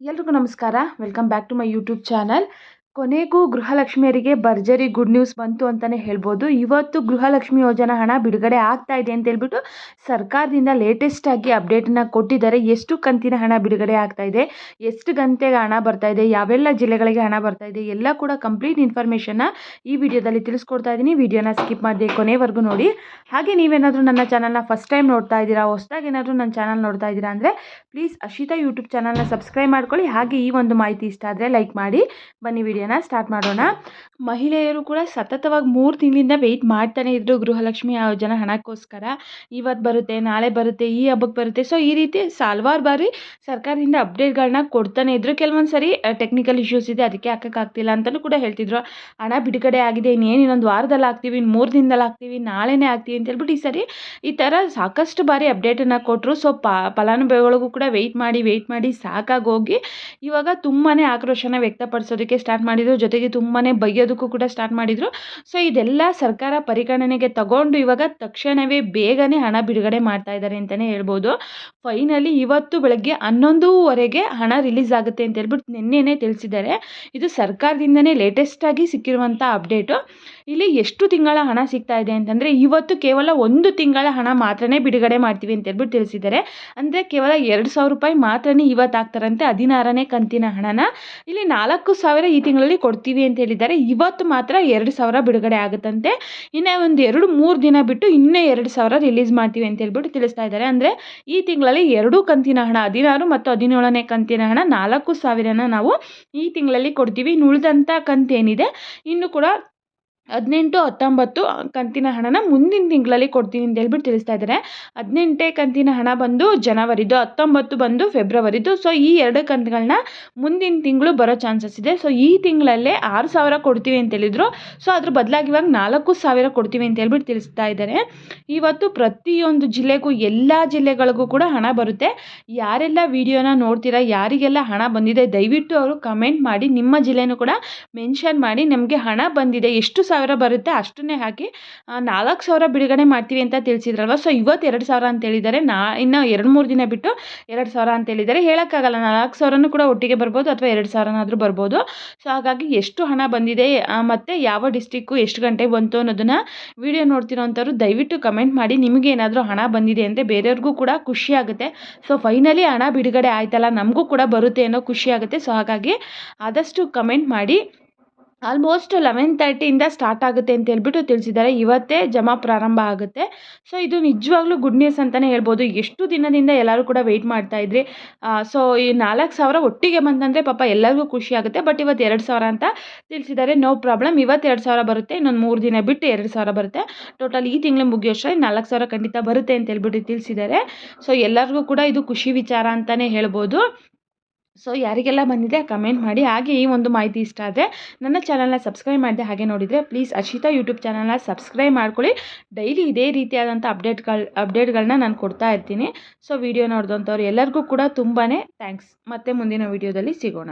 ಎಲ್ರಿಗೂ ನಮಸ್ಕಾರ. Welcome back to my YouTube channel. ಕೊನೆಗೂ ಗೃಹಲಕ್ಷ್ಮಿಯರಿಗೆ ಭರ್ಜರಿ ಗುಡ್ ನ್ಯೂಸ್ ಬಂತು ಅಂತಲೇ ಹೇಳ್ಬೋದು. ಇವತ್ತು ಗೃಹಲಕ್ಷ್ಮಿ ಯೋಜನಾ ಹಣ ಬಿಡುಗಡೆ ಆಗ್ತಾ ಇದೆ ಅಂತ ಹೇಳ್ಬಿಟ್ಟು ಸರ್ಕಾರದಿಂದ ಲೇಟೆಸ್ಟ್ ಆಗಿ ಅಪ್ಡೇಟನ್ನು ಕೊಟ್ಟಿದ್ದಾರೆ. ಎಷ್ಟು ಕಂತಿನ ಹಣ ಬಿಡುಗಡೆ ಆಗ್ತಾ ಇದೆ? ಎಷ್ಟು ಗಂಟೆಗೆ ಹಣ ಬರ್ತಾ ಇದೆ? ಯಾವೆಲ್ಲ ಜಿಲ್ಲೆಗಳಿಗೆ ಹಣ ಬರ್ತಾ ಇದೆ? ಎಲ್ಲ ಕೂಡ ಕಂಪ್ಲೀಟ್ ಇನ್ಫಾರ್ಮೇಷನ್ನ ಈ ವಿಡಿಯೋದಲ್ಲಿ ತಿಳಿಸ್ಕೊಡ್ತಾ ಇದ್ದೀನಿ. ವಿಡಿಯೋನ ಸ್ಕಿಪ್ ಮಾಡಿದೆ ಕೊನೆವರೆಗೂ ನೋಡಿ. ಹಾಗೆ ನೀವೇನಾದರೂ ನನ್ನ ಚಾನಲ್ನ ಫಸ್ಟ್ ಟೈಮ್ ನೋಡ್ತಾ ಇದ್ದೀರಾ, ಹೊಸದಾಗಿ ಏನಾದರೂ ನನ್ನ ಚಾನಲ್ ನೋಡ್ತಾ ಇದ್ದೀರಾ ಅಂದರೆ ಪ್ಲೀಸ್ ಅಶಿತಾ ಯೂಟ್ಯೂಬ್ ಚಾನಲ್ನ ಸಬ್ಸ್ಕ್ರೈಬ್ ಮಾಡ್ಕೊಳ್ಳಿ. ಹಾಗೆ ಈ ಒಂದು ಮಾಹಿತಿ ಇಷ್ಟ ಆದರೆ ಲೈಕ್ ಮಾಡಿ. ಬನ್ನಿ ವಿಡಿಯೋನ ಸ್ಟಾರ್ಟ್ ಮಾಡೋಣ. ಮಹಿಳೆಯರು ಕೂಡ ಸತತವಾಗಿ ಮೂರು ತಿಂಗಳಿಂದ ವೆಯ್ಟ್ ಮಾಡ್ತಾನೆ ಇದ್ರು ಗೃಹಲಕ್ಷ್ಮಿ ಯೋಜನೆ ಹಣಕ್ಕೋಸ್ಕರ. ಇವತ್ತು ಬರುತ್ತೆ, ನಾಳೆ ಬರುತ್ತೆ, ಈ ಹಬ್ಬಕ್ಕೆ ಬರುತ್ತೆ. ಸೊ ಈ ರೀತಿ ಹಲ್ವಾರು ಬಾರಿ ಸರ್ಕಾರದಿಂದ ಅಪ್ಡೇಟ್ಗಳನ್ನ ಕೊಡ್ತಾನೆ ಇದ್ರು. ಕೆಲವೊಂದು ಸರಿ ಟೆಕ್ನಿಕಲ್ ಇಶ್ಯೂಸ್ ಇದೆ, ಅದಕ್ಕೆ ಹಾಕೋಕ್ಕಾಗ್ತಿಲ್ಲ ಅಂತಲೂ ಕೂಡ ಹೇಳ್ತಿದ್ರು. ಹಣ ಬಿಡುಗಡೆ ಆಗಿದೆ, ಇನ್ನೇನು ಇನ್ನೊಂದು ವಾರದಲ್ಲಿ ಆಗ್ತೀವಿ ಇನ್ನು ಮೂರು ದಿನದಲ್ಲಿ ಆಗ್ತೀವಿ ನಾಳೆನೇ ಆಗ್ತೀವಿ ಅಂತ ಹೇಳ್ಬಿಟ್ಟು ಈ ಸರಿ ಈ ಥರ ಸಾಕಷ್ಟು ಬಾರಿ ಅಪ್ಡೇಟನ್ನು ಕೊಟ್ಟರು ಸೊ ಫಲಾನುಭವಿಗಳಿಗೂ ಕೂಡ ವೆಯ್ಟ್ ಮಾಡಿ ವೆಯ್ಟ್ ಮಾಡಿ ಸಾಕಾಗಿ ಹೋಗಿ ಇವಾಗ ತುಂಬಾ ಆಕ್ರೋಶನ ವ್ಯಕ್ತಪಡಿಸೋದಕ್ಕೆ ಸ್ಟಾರ್ಟ್ ಮಾಡಿದ್ರು. ಜೊತೆಗೆ ತುಂಬಾ ಬೈಯೋದಕ್ಕೂ ಕೂಡ ಸ್ಟಾರ್ಟ್ ಮಾಡಿದರು. ಸೊ ಇದೆಲ್ಲ ಸರ್ಕಾರ ಪರಿಗಣನೆಗೆ ತಗೊಂಡು ಇವಾಗ ತಕ್ಷಣವೇ ಬೇಗನೆ ಹಣ ಬಿಡುಗಡೆ ಮಾಡ್ತಾ ಇದ್ದಾರೆ ಅಂತಲೇ ಹೇಳ್ಬೋದು. ಫೈನಲಿ ಇವತ್ತು ಬೆಳಗ್ಗೆ ಹನ್ನೊಂದೂವರೆಗೆ ಹಣ ರಿಲೀಸ್ ಆಗುತ್ತೆ ಅಂತ ಹೇಳ್ಬಿಟ್ಟು ನಿನ್ನೆನೇ ತಿಳಿಸಿದ್ದಾರೆ. ಇದು ಸರ್ಕಾರದಿಂದನೇ ಲೇಟೆಸ್ಟಾಗಿ ಸಿಕ್ಕಿರುವಂಥ ಅಪ್ಡೇಟು ಇಲ್ಲಿ ಎಷ್ಟು ತಿಂಗಳ ಹಣ ಸಿಗ್ತಾ ಇದೆ ಅಂತಂದರೆ, ಇವತ್ತು ಕೇವಲ ಒಂದು ತಿಂಗಳ ಹಣ ಮಾತ್ರನೇ ಬಿಡುಗಡೆ ಮಾಡ್ತೀವಿ ಅಂತ ಹೇಳ್ಬಿಟ್ಟು ತಿಳಿಸಿದ್ದಾರೆ. ಅಂದರೆ, ಕೇವಲ ಎರಡು ಸಾವಿರ ರೂಪಾಯಿ ಮಾತ್ರನೇ ಇವತ್ತು ಆಗ್ತಾರಂತೆ ಹದಿನಾರನೇ ಕಂತಿನ ಹಣನ. ಇಲ್ಲಿ ನಾಲ್ಕು ಸಾವಿರ ಈ ತಿಂಗಳಲ್ಲಿ ಕೊಡ್ತೀವಿ ಅಂತ ಹೇಳಿದ್ದಾರೆ. ಇವತ್ತು ಮಾತ್ರ ಎರಡು ಸಾವಿರ ಬಿಡುಗಡೆ ಆಗುತ್ತಂತೆ. ಇನ್ನೇ ಒಂದು ಎರಡು ಮೂರು ದಿನ ಬಿಟ್ಟು ಇನ್ನೇ ಎರಡು ಸಾವಿರ ರಿಲೀಸ್ ಮಾಡ್ತೀವಿ ಅಂತ ಹೇಳ್ಬಿಟ್ಟು ತಿಳಿಸ್ತಾ ಇದ್ದಾರೆ. ಅಂದರೆ ಈ ತಿಂಗಳಲ್ಲಿ ಎರಡೂ ಕಂತಿನ ಹಣ, ಹದಿನಾರು ಮತ್ತು ಹದಿನೇಳನೇ ಕಂತಿನ ಹಣ, ನಾಲ್ಕು ಸಾವಿರನ ನಾವು ಈ ತಿಂಗಳಲ್ಲಿ ಕೊಡ್ತೀವಿ. ಇನ್ನು ಉಳಿದಂಥ ಕಂತೇನಿದೆ. ಇನ್ನು ಕೂಡ ಹದಿನೆಂಟು, ಹತ್ತೊಂಬತ್ತು ಕಂತಿನ ಹಣನ ಮುಂದಿನ ತಿಂಗಳಲ್ಲಿ ಕೊಡ್ತೀನಿ ಅಂತ ಹೇಳ್ಬಿಟ್ಟು ತಿಳಿಸ್ತಾ ಇದ್ದಾರೆ. ಹದಿನೆಂಟೇ ಕಂತಿನ ಹಣ ಬಂದು ಜನವರಿದು, ಹತ್ತೊಂಬತ್ತು ಬಂದು ಫೆಬ್ರವರಿದು. ಸೊ ಈ ಎರಡು ಕಂತುಗಳನ್ನ ಮುಂದಿನ ತಿಂಗಳು ಬರೋ ಚಾನ್ಸಸ್ ಇದೆ. ಸೊ ಈ ತಿಂಗಳಲ್ಲೇ ಆರು ಸಾವಿರ ಕೊಡ್ತೀವಿ ಅಂತ ಹೇಳಿದ್ರು. ಸೊ ಅದ್ರ ಬದಲಾಗಿ ಇವಾಗ ನಾಲ್ಕು ಸಾವಿರ ಕೊಡ್ತೀವಿ ಅಂತ ಹೇಳ್ಬಿಟ್ಟು ತಿಳಿಸ್ತಾ ಇದ್ದಾರೆ. ಇವತ್ತು ಪ್ರತಿಯೊಂದು ಜಿಲ್ಲೆಗೂ, ಎಲ್ಲ ಜಿಲ್ಲೆಗಳಿಗೂ ಕೂಡ ಹಣ ಬರುತ್ತೆ. ಯಾರೆಲ್ಲ ವಿಡಿಯೋನ ನೋಡ್ತೀರಾ, ಯಾರಿಗೆಲ್ಲ ಹಣ ಬಂದಿದೆ, ದಯವಿಟ್ಟು ಅವರು ಕಮೆಂಟ್ ಮಾಡಿ, ನಿಮ್ಮ ಜಿಲ್ಲೆನೂ ಕೂಡ ಮೆನ್ಷನ್ ಮಾಡಿ, ನಮಗೆ ಹಣ ಬಂದಿದೆ. ಎಷ್ಟು ಬರುತ್ತೆ, ಅಷ್ಟನ್ನೇ ಹಾಕಿ ನಾಲ್ಕು ಸಾವಿರ ಬಿಡುಗಡೆ ಮಾಡ್ತೀವಿ ಅಂತ ತಿಳಿಸಿದ್ರಲ್ವ? ಸೊ ಇವತ್ತು ಎರಡು ಸಾವಿರ ಅಂತ ಹೇಳಿದ್ದಾರೆ. ನಾ, ಇನ್ನು ಎರಡು ಮೂರು ದಿನ ಬಿಟ್ಟು ಎರಡು ಸಾವಿರ ಅಂತ ಹೇಳಿದ್ದಾರೆ. ಹೇಳೋಕ್ಕಾಗಲ್ಲ, ನಾಲ್ಕು ಸಾವಿರನೂ ಕೂಡ ಒಟ್ಟಿಗೆ ಬರ್ಬೋದು ಅಥವಾ ಎರಡು ಸಾವಿರನಾದರೂ ಬರ್ಬೋದು. ಸೊ ಹಾಗಾಗಿ ಎಷ್ಟು ಹಣ ಬಂದಿದೆ ಮತ್ತು ಯಾವ ಡಿಸ್ಟಿಕ್ಕು ಎಷ್ಟು ಗಂಟೆಗೆ ಬಂತು ಅನ್ನೋದನ್ನು ವಿಡಿಯೋ ನೋಡ್ತಿರೋಂಥವ್ರು ದಯವಿಟ್ಟು ಕಮೆಂಟ್ ಮಾಡಿ. ನಿಮಗೆ ಏನಾದರೂ ಹಣ ಬಂದಿದೆ ಅಂದರೆ ಬೇರೆಯವ್ರಿಗೂ ಕೂಡ ಖುಷಿ ಆಗುತ್ತೆ. ಸೊ ಫೈನಲಿ ಹಣ ಬಿಡುಗಡೆ ಆಯ್ತಲ್ಲ, ನಮಗೂ ಕೂಡ ಬರುತ್ತೆ ಅನ್ನೋ ಖುಷಿ ಆಗುತ್ತೆ. ಸೊ ಹಾಗಾಗಿ ಆದಷ್ಟು ಕಮೆಂಟ್ ಮಾಡಿ. ಆಲ್ಮೋಸ್ಟ್ ಲೆವೆನ್ ತರ್ಟಿಯಿಂದ ಸ್ಟಾರ್ಟ್ ಆಗುತ್ತೆ ಅಂತ ಹೇಳ್ಬಿಟ್ಟು ತಿಳಿಸಿದ್ದಾರೆ. ಇವತ್ತೇ ಜಮಾ ಪ್ರಾರಂಭ ಆಗುತ್ತೆ. ಸೊ ಇದು ನಿಜವಾಗ್ಲೂ ಗುಡ್ ನ್ಯೂಸ್ ಅಂತಲೇ ಹೇಳ್ಬೋದು. ಎಷ್ಟು ದಿನದಿಂದ ಎಲ್ಲರೂ ಕೂಡ ವೆಯ್ಟ್ ಮಾಡ್ತಾ ಇದ್ರಿ. ಸೊ ಈ ನಾಲ್ಕು ಸಾವಿರ ಒಟ್ಟಿಗೆ ಬಂತಂದರೆ ಪಾಪ ಎಲ್ಲರಿಗೂ ಖುಷಿ ಆಗುತ್ತೆ. ಬಟ್ ಇವತ್ತು ಎರಡು ಸಾವಿರ ಅಂತ ತಿಳಿಸಿದ್ದಾರೆ. ನೋ ಪ್ರಾಬ್ಲಮ್ ಇವತ್ತು ಎರಡು ಸಾವಿರ ಬರುತ್ತೆ. ಇನ್ನೊಂದು ಮೂರು ದಿನ ಬಿಟ್ಟು ಎರಡು ಸಾವಿರ ಬರುತ್ತೆ. ಟೋಟಲ್ ಈ ತಿಂಗಳು ಮುಗಿಯೋಷ್ಟರಲ್ಲಿ ನಾಲ್ಕು ಸಾವಿರ ಖಂಡಿತ ಬರುತ್ತೆ ಅಂತ ಹೇಳ್ಬಿಟ್ಟು ತಿಳಿಸಿದ್ದಾರೆ. ಸೊ ಎಲ್ಲರಿಗೂ ಕೂಡ ಇದು ಖುಷಿ ವಿಚಾರ ಅಂತಲೇ ಹೇಳ್ಬೋದು. ಸೊ ಯಾರಿಗೆಲ್ಲ ಬಂದಿದೆ ಕಮೆಂಟ್ ಮಾಡಿ. ಹಾಗೆ ಈ ಒಂದು ಮಾಹಿತಿ ಇಷ್ಟ ಆದರೆ ನನ್ನ ಚಾನಲ್ನ ಸಬ್ಸ್ಕ್ರೈಬ್ ಮಾಡಿದೆ ಹಾಗೆ ನೋಡಿದರೆ ಪ್ಲೀಸ್ ಅಶಿತಾ ಯೂಟ್ಯೂಬ್ ಚಾನಲ್ನ ಸಬ್ಸ್ಕ್ರೈಬ್ ಮಾಡ್ಕೊಳ್ಳಿ. ಡೈಲಿ ಇದೇ ರೀತಿಯಾದಂಥ ಅಪ್ಡೇಟ್ಗಳು ಅಪ್ಡೇಟ್ಗಳನ್ನ ನಾನು ಕೊಡ್ತಾ ಇರ್ತೀನಿ. ಸೊ ವಿಡಿಯೋ ನೋಡಿದಂಥವ್ರು ಎಲ್ಲರಿಗೂ ಕೂಡ ತುಂಬಾ ಥ್ಯಾಂಕ್ಸ್ ಮತ್ತೆ ಮುಂದಿನ ವಿಡಿಯೋದಲ್ಲಿ ಸಿಗೋಣ.